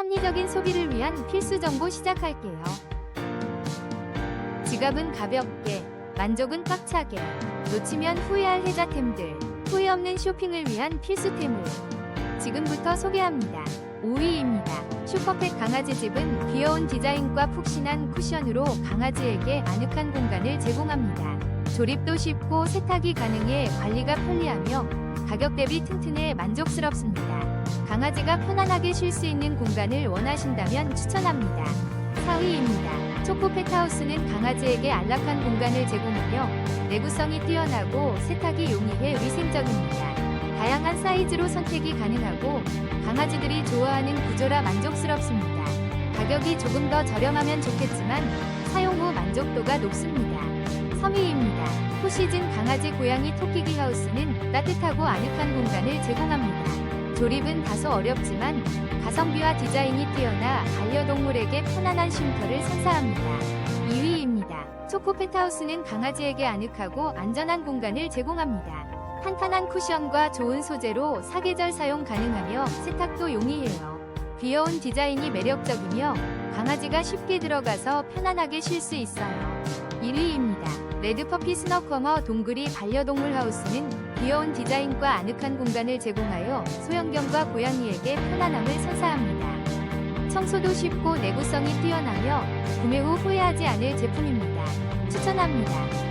합리적인 소비를 위한 필수 정보 시작할게요. 지갑은 가볍게, 만족은 꽉차게, 놓치면 후회할 혜자템들, 후회 없는 쇼핑을 위한 필수템을 지금부터 소개합니다. 5위입니다. 슈퍼펫 강아지 집은 귀여운 디자인과 푹신한 쿠션으로 강아지에게 아늑한 공간을 제공합니다. 조립도 쉽고 세탁이 가능해 관리가 편리하며 가격 대비 튼튼해 만족스럽습니다. 강아지가 편안하게 쉴 수 있는 공간을 원하신다면 추천합니다. 4위입니다. 초코 펫하우스는 강아지에게 안락한 공간을 제공하며 내구성이 뛰어나고 세탁이 용이해 위생적입니다. 다양한 사이즈로 선택이 가능하고 강아지들이 좋아하는 구조라 만족스럽습니다. 가격이 조금 더 저렴하면 좋겠지만 사용 후 만족도가 높습니다. 3위입니다. 포시즌 강아지 고양이 토끼기 하우스는 따뜻하고 아늑한 공간을 제공합니다. 조립은 다소 어렵지만 가성비와 디자인이 뛰어나 반려동물에게 편안한 쉼터를 선사합니다. 2위입니다. 초코 펫하우스는 강아지에게 아늑하고 안전한 공간을 제공합니다. 탄탄한 쿠션과 좋은 소재로 사계절 사용 가능하며 세탁도 용이해요. 귀여운 디자인이 매력적이며 강아지가 쉽게 들어가서 편안하게 쉴 수 있어요. 1위입니다. 레드퍼피 스너커머 동그리 반려동물 하우스는 귀여운 디자인과 아늑한 공간을 제공하여 소형견과 고양이에게 편안함을 선사합니다. 청소도 쉽고 내구성이 뛰어나며 구매 후 후회하지 않을 제품입니다. 추천합니다.